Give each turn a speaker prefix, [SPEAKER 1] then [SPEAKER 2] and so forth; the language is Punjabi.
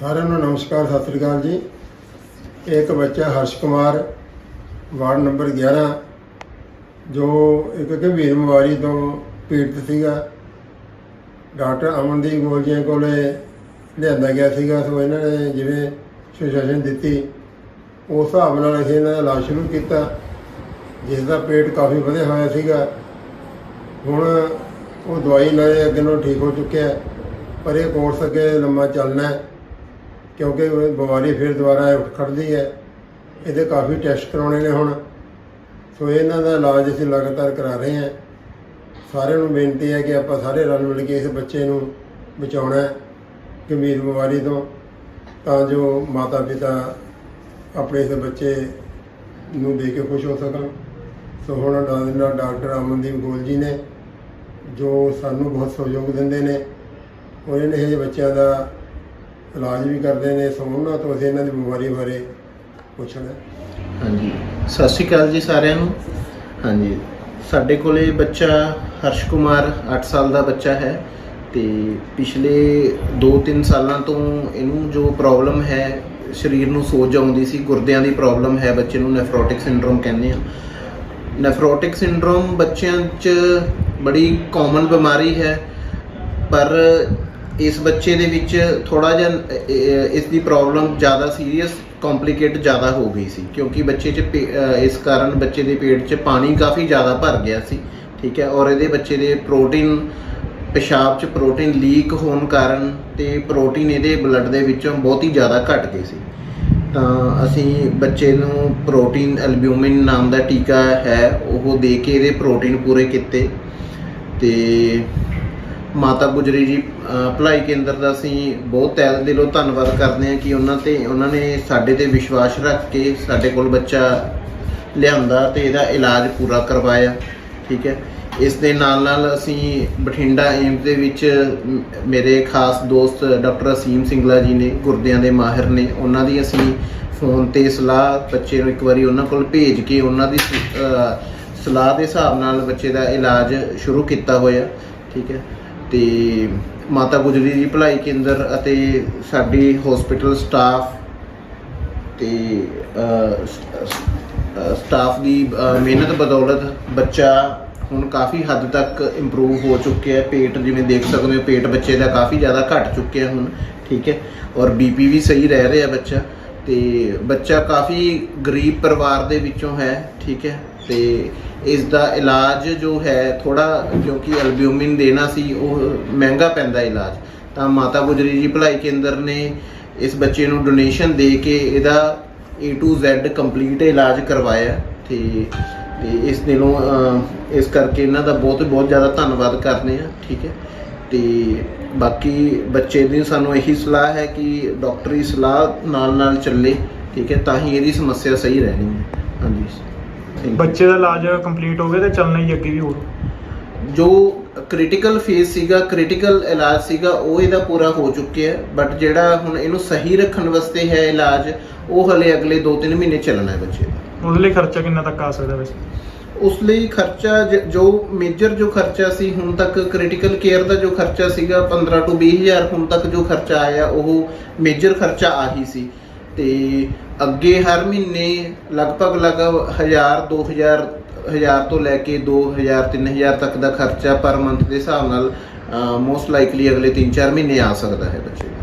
[SPEAKER 1] ਸਾਰਿਆਂ ਨੂੰ ਨਮਸਕਾਰ, ਸਤਿ ਸ੍ਰੀ ਅਕਾਲ ਜੀ। ਇੱਕ ਬੱਚਾ ਹਰਸ਼ ਕੁਮਾਰ, ਵਾਰਡ ਨੰਬਰ 11 ਜੋ ਇੱਕ ਗੰਭੀਰ ਬਿਮਾਰੀ ਤੋਂ ਪੀੜਤ ਸੀਗਾ। ਡਾਕਟਰ ਅਮਨਦੀਪ ਗੋਲਜੀਆਂ ਕੋਲੇ ਲਿਆਂਦਾ ਗਿਆ ਸੀਗਾ, ਸੋ ਇਹਨਾਂ ਨੇ ਜਿਵੇਂ ਸੁਜੈਸ਼ਨ ਦਿੱਤੀ, ਉਸ ਹਿਸਾਬ ਨਾਲ ਅਸੀਂ ਇਹਨਾਂ ਦਾ ਇਲਾਜ ਸ਼ੁਰੂ ਕੀਤਾ ਜਿਸ ਦਾ ਪੇਟ ਕਾਫੀ ਵਧਿਆ ਹੋਇਆ ਸੀਗਾ। ਹੁਣ ਉਹ ਦਵਾਈ ਨਾਲੇ ਅੱਗੇ ਨਾਲੋਂ ਠੀਕ ਹੋ ਚੁੱਕਿਆ, ਪਰ ਇਹ ਕੋਰਸ ਅੱਗੇ ਲੰਮਾ ਚੱਲਣਾ ਹੈ। ਕਿਉਂਕਿ ਉਹ ਬਿਮਾਰੀ ਫਿਰ ਦੁਬਾਰਾ ਉੱਠ ਖੜਦੀ ਹੈ। ਇਹਦੇ ਕਾਫੀ ਟੈਸਟ ਕਰਾਉਣੇ ਨੇ ਹੁਣ। ਸੋ ਇਹਨਾਂ ਦਾ ਇਲਾਜ ਅਸੀਂ ਲਗਾਤਾਰ ਕਰਾ ਰਹੇ ਹਾਂ। ਸਾਰਿਆਂ ਨੂੰ ਬੇਨਤੀ ਹੈ ਕਿ ਆਪਾਂ ਸਾਰੇ ਰਲ ਮਿਲ ਕੇ ਇਸ ਬੱਚੇ ਨੂੰ ਬਚਾਉਣਾ ਹੈ ਗੰਭੀਰ ਬਿਮਾਰੀ ਤੋਂ। ਤਾਂ ਜੋ ਮਾਤਾ ਪਿਤਾ ਆਪਣੇ ਇਸ ਬੱਚੇ ਨੂੰ ਦੇ ਕੇ ਖੁਸ਼ ਹੋ ਸਕਣ। ਸੋ ਹੁਣ ਡਾਕਟਰ ਅਮਨਦੀਪ ਗੋਲ ਜੀ ਨੇ, ਜੋ ਸਾਨੂੰ ਬਹੁਤ ਸਹਿਯੋਗ ਦਿੰਦੇ ਨੇ ਔਰ ਇਹਨਾਂ ਇਹ ਬੱਚਿਆਂ ਦਾ ਇਲਾਜ ਵੀ ਕਰਦੇ ਨੇ, ਸੋ ਉਹਨਾਂ ਤੋਂ ਅਸੀਂ ਇਹਨਾਂ ਦੀ ਬਿਮਾਰੀ ਬਾਰੇ ਪੁੱਛਣਾ।
[SPEAKER 2] ਹਾਂਜੀ। ਸਤਿ ਸ਼੍ਰੀ ਅਕਾਲ ਜੀ ਸਾਰਿਆਂ ਨੂੰ। ਹਾਂਜੀ। ਸਾਡੇ ਕੋਲੇ ਬੱਚਾ ਹਰਸ਼ ਕੁਮਾਰ 8 ਸਾਲ ਦਾ ਬੱਚਾ ਹੈ ਤੇ ਪਿਛਲੇ 2-3 ਸਾਲਾਂ ਤੋਂ ਇਹਨੂੰ ਜੋ ਪ੍ਰੋਬਲਮ ਹੈ, ਸਰੀਰ ਨੂੰ ਸੋਜ ਆਉਂਦੀ ਸੀ, ਗੁਰਦਿਆਂ ਦੀ ਪ੍ਰੋਬਲਮ ਹੈ, ਬੱਚੇ ਨੂੰ ਨੈਫਰੋਟਿਕ ਸਿੰਡਰੋਮ ਕਹਿੰਦੇ ਆ। ਨੈਫਰੋਟਿਕ ਸਿੰਡਰੋਮ ਬੱਚਿਆਂ 'ਚ ਬੜੀ ਕਾਮਨ ਬਿਮਾਰੀ ਹੈ, ਪਰ ਇਸ ਬੱਚੇ ਦੇ ਵਿੱਚ ਥੋੜਾ ਜਿਹਾ ਅਹ, ਇਸ ਦੀ ਪ੍ਰੋਬਲਮ ਜ਼ਿਆਦਾ ਸੀਰੀਅਸ ਕੰਪਲਿਕੇਟ ਜ਼ਿਆਦਾ ਹੋ ਗਈ ਸੀ ਕਿਉਂਕਿ ਬੱਚੇ 'ਚ ਪੇ- ਅਹ, ਇਸ ਕਾਰਨ ਬੱਚੇ ਦੇ ਪੇਟ 'ਚ ਪਾਣੀ ਕਾਫੀ ਜ਼ਿਆਦਾ ਭਰ ਗਿਆ ਸੀ ਠੀਕ ਹੈ ਔਰ ਇਹਦੇ ਬੱਚੇ ਦੇ ਪ੍ਰੋਟੀਨ ਪਿਸ਼ਾਬ 'ਚ ਪ੍ਰੋਟੀਨ ਲੀਕ ਹੋਣ ਕਾਰਨ ਤੇ ਪ੍ਰੋਟੀਨ ਇਹਦੇ ਬਲੱਡ ਦੇ ਵਿੱਚੋਂ ਬਹੁਤ ਹੀ ਜ਼ਿਆਦਾ ਘਟ ਗਏ ਸੀ। ਤਾਂ ਅਸੀਂ ਬੱਚੇ ਨੂੰ ਪ੍ਰੋਟੀਨ ਐਲਬਿਊਮਿਨ ਨਾਮ ਦਾ ਟੀਕਾ ਹੈ ਉਹ ਦੇ ਕੇ ਇਹਦੇ ਪ੍ਰੋਟੀਨ ਪੂਰੇ ਕੀਤੇ ਤੇ ਮਾਤਾ ਗੁਜਰੀ ਜੀ ਭਲਾਈ ਕੇਂਦਰ ਦਾ ਅਸੀਂ ਬਹੁਤ ਤਹਿ ਦਿਲੋਂ ਧੰਨਵਾਦ ਕਰਦੇ ਹਾਂ ਕਿ ਉਹਨਾਂ ਤੇ, ਉਹਨਾਂ ਨੇ ਸਾਡੇ ਤੇ ਵਿਸ਼ਵਾਸ ਰੱਖ ਕੇ ਸਾਡੇ ਕੋਲ ਬੱਚਾ ਲਿਆਂਦਾ ਤੇ ਇਹਦਾ ਇਲਾਜ ਪੂਰਾ ਕਰਵਾਇਆ, ਠੀਕ ਹੈ। ਇਸ ਦੇ ਨਾਲ ਨਾਲ ਅਸੀਂ ਬਠਿੰਡਾ ਏਮਸ ਦੇ ਵਿੱਚ ਮੇਰੇ ਖਾਸ ਦੋਸਤ ਡਾਕਟਰ ਅਸੀਮ ਸਿੰਗਲਾ ਜੀ ਨੇ, ਗੁਰਦਿਆਂ ਦੇ ਮਾਹਿਰ ਨੇ, ਉਹਨਾਂ ਦੀ ਅਸੀਂ ਫੋਨ ਤੇ ਸਲਾਹ ਬੱਚੇ ਨੂੰ ਇੱਕ ਵਾਰੀ ਉਹਨਾਂ ਕੋਲ ਭੇਜ ਕੇ ਉਹਨਾਂ ਦੀ ਸਲਾਹ ਦੇ ਹਿਸਾਬ ਨਾਲ ਬੱਚੇ ਦਾ ਇਲਾਜ ਸ਼ੁਰੂ ਕੀਤਾ ਹੋਇਆ, ਠੀਕ ਹੈ। ਤੇ ਮਾਤਾ ਗੁਜਰੀ ਜੀ ਭਲਾਈ ਕੇਂਦਰ ਅਤੇ ਸਾਡੀ ਹਸਪੀਟਲ ਸਟਾਫ ਤੇ ਸਟਾਫ ਦੀ ਮਿਹਨਤ ਬਦੌਲਤ ਬੱਚਾ ਹੁਣ ਕਾਫੀ ਹੱਦ ਤੱਕ ਇੰਪਰੂਵ ਹੋ ਚੁੱਕਿਆ ਹੈ। ਪੇਟ ਜਿਵੇਂ ਦੇਖ ਸਕਦੇ ਹੋ, ਪੇਟ ਬੱਚੇ ਦਾ ਕਾਫੀ ਜ਼ਿਆਦਾ ਘਟ ਚੁੱਕਿਆ ਹੁਣ, ਠੀਕ ਹੈ। ਔਰ ਬੀਪੀ ਵੀ ਸਹੀ ਰਹਿ ਰਿਹਾ ਬੱਚਾ। ਤੇ ਬੱਚਾ ਕਾਫੀ ਗਰੀਬ ਪਰਿਵਾਰ ਦੇ ਵਿੱਚੋਂ ਹੈ, ਠੀਕ ਹੈ? ਤੇ ਇਸ ਦਾ ਇਲਾਜ ਜੋ ਹੈ ਥੋੜਾ ਕਿਉਂਕਿ ਐਲਬਿਊਮਿਨ ਦੇਣਾ ਸੀ, ਉਹ ਮਹਿੰਗਾ ਪੈਂਦਾ ਇਲਾਜ। ਤਾਂ ਮਾਤਾ ਗੁਜਰੀ ਜੀ ਭਲਾਈ ਕੇਂਦਰ ਨੇ ਇਸ ਬੱਚੇ ਨੂੰ ਡੋਨੇਸ਼ਨ ਦੇ ਕੇ ਇਹਦਾ A to Z ਕੰਪਲੀਟ ਇਲਾਜ ਕਰਵਾਇਆ ਤੇ ਤੇ ਇਸ ਦਿਨੋਂ ਇਸ ਕਰਕੇ ਇਹਨਾਂ ਦਾ ਬਹੁਤ ਬਹੁਤ ਜ਼ਿਆਦਾ ਧੰਨਵਾਦ ਕਰਦੇ ਆ ਠੀਕ ਹੈ? ਤੇ ਬਾਕੀ ਬੱਚੇ ਦੀ ਸਾਨੂੰ ਇਹੀ ਸਲਾਹ ਹੈ ਕਿ ਡਾਕਟਰੀ ਸਲਾਹ ਨਾਲ ਨਾਲ ਚੱਲੇ ਠੀਕ ਹੈ ਤਾਂ ਹੀ ਇਹਦੀ ਸਮੱਸਿਆ ਸਹੀ ਰਹਿਣੀ ਹੈ। ਹਾਂਜੀ Thank you.
[SPEAKER 3] ਬੱਚੇ ਦਾ ਇਲਾਜ ਕੰਪਲੀਟ ਹੋ ਗਿਆ ਤੇ ਚੱਲਣਾ ਹੀ ਅੱਗੇ ਵੀ ਹੋਰ।
[SPEAKER 2] ਜੋ ਕ੍ਰਿਟੀਕਲ ਫੇਸ ਸੀਗਾ ਕ੍ਰਿਟੀਕਲ ਇਲਾਜ ਸੀਗਾ ਉਹ ਇਹਦਾ ਪੂਰਾ ਹੋ ਚੁੱਕਿਆ ਹੈ ਬਟ ਜਿਹੜਾ ਹੁਣ ਇਹਨੂੰ ਸਹੀ ਰੱਖਣ ਵਾਸਤੇ ਹੈ ਇਲਾਜ ਉਹ ਹਲੇ ਅਗਲੇ 2-3 ਮਹੀਨੇ ਚੱਲਣਾ ਹੈ ਬੱਚੇ ਦਾ।
[SPEAKER 3] ਉਹਦੇ ਲਈ ਖਰਚਾ ਕਿੰਨਾ ਤੱਕ ਆ ਸਕਦਾ ਵੈਸੇ?
[SPEAKER 2] ਉਸ ਲਈ ਖਰਚਾ ਜ- ਜੋ ਮੇਜਰ ਜੋ ਖਰਚਾ ਸੀ, ਹੁਣ ਤੱਕ ਕ੍ਰਿਟੀਕਲ ਕੇਅਰ ਦਾ ਜੋ ਖਰਚਾ ਸੀਗਾ 15 ਤੋਂ 20 ਹਜ਼ਾਰ, ਹੁਣ ਤੱਕ ਜੋ ਖਰਚਾ ਆਇਆ, ਉਹ ਮੇਜਰ ਖਰਚਾ ਆਹੀ ਸੀ। ਤੇ ਅੱਗੇ ਹਰ ਮਹੀਨੇ ਲਗਭਗ ਲਗਭਗ 1000 2000 ਹਜ਼ਾਰ ਤੋਂ ਲੈ ਕੇ 2000 3000 ਤੱਕ ਦਾ ਖਰਚਾ ਪਰ ਮੰਥ ਦੇ ਹਿਸਾਬ ਨਾਲ ਮੋਸਟ ਲਾਈਕਲੀ ਅਗਲੇ 3-4 ਮਹੀਨੇ ਆ ਸਕਦਾ ਹੈ ਬੱਚੇ। ਦਾ